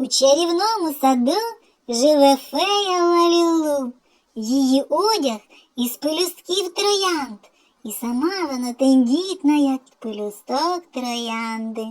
У чарівному саду живе фея Лалілу. Її одяг із пелюстків троянд, і сама вона тендітна, як пелюсток троянди.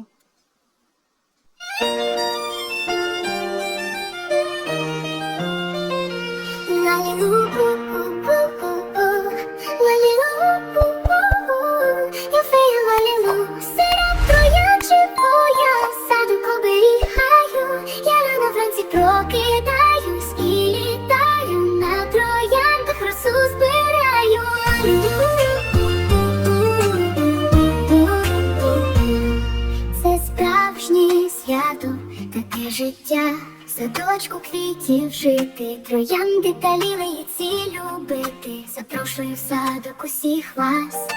Життя, садочку квітів жити, троянди та лілиці любити. Запрошую в садок усіх вас.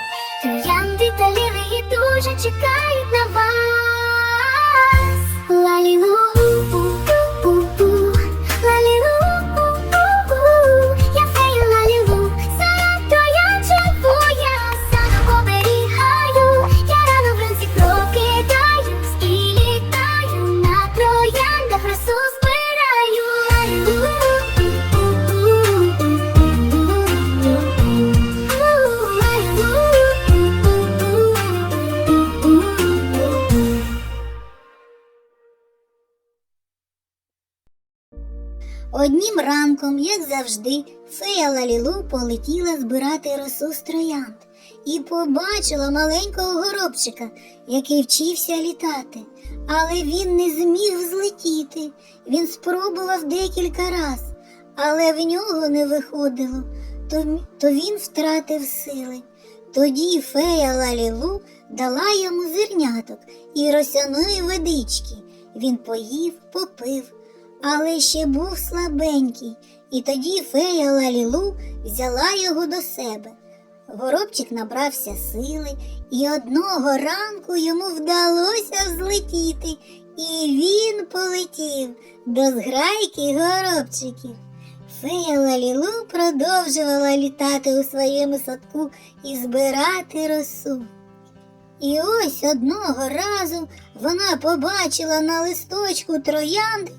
Троянди та лілиї дуже чекають на Однім ранком, як завжди, фея Лалілу полетіла збирати росу з троянд і побачила маленького горобчика, який вчився літати. Але він не зміг взлетіти. Він спробував декілька раз, але в нього не виходило, то, то він втратив сили. Тоді фея Лалілу дала йому зерняток і росяної водички. Він поїв, попив, але ще був слабенький, і тоді фея Лалілу взяла його до себе. Горобчик набрався сили, і одного ранку йому вдалося взлетіти, і він полетів до зграйки горобчиків. Фея Лалілу продовжувала літати у своєму садку і збирати росу. І ось одного разу вона побачила на листочку троянди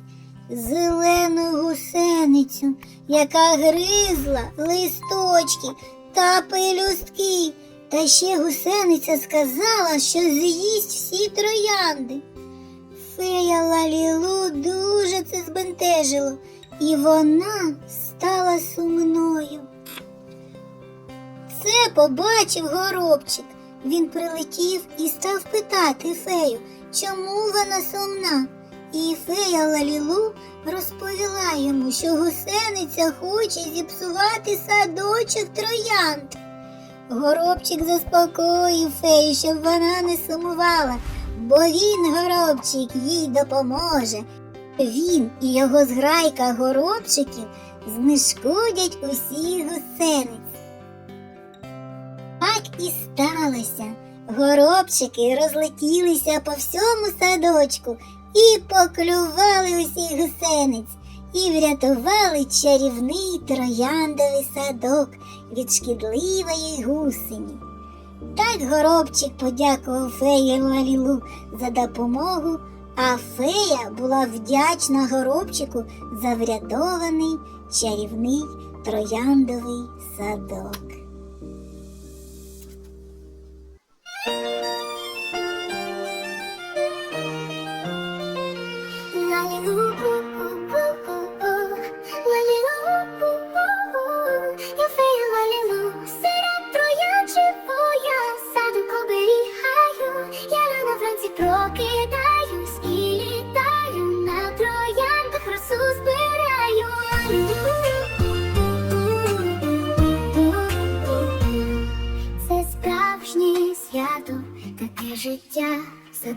зелену гусеницю, яка гризла листочки та пелюстки. Та ще гусениця сказала, що з'їсть всі троянди. Фея Лалілу дуже це збентежило, і вона стала сумною. Це побачив горобчик. Він прилетів і став питати фею, чому вона сумна. І фея Лалілу розповіла йому, що гусениця хоче зіпсувати садочок троянд. Горобчик заспокоїв фею, щоб вона не сумувала, бо він, горобчик, їй допоможе. Він і його зграйка горобчиків знешкодять усіх гусениць. Так і сталося. Горобчики розлетілися по всьому садочку і поклювали усіх гусениць, і врятували чарівний трояндовий садок від шкідливої гусені. Так горобчик подякував феї Лалілу за допомогу, а фея була вдячна горобчику за врятований чарівний трояндовий садок.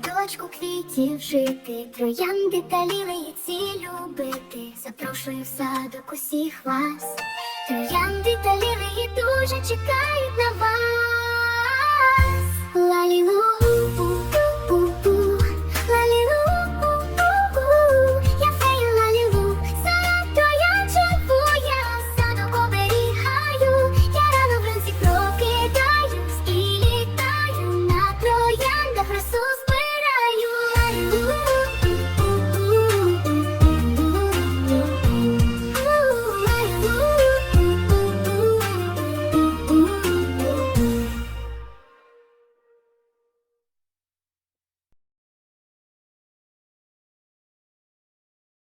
Садочку квітів жити, троянди та лілиці любити. Запрошую в садок усіх вас. Троянди та лілиї дуже чекають на вас. Лалілу,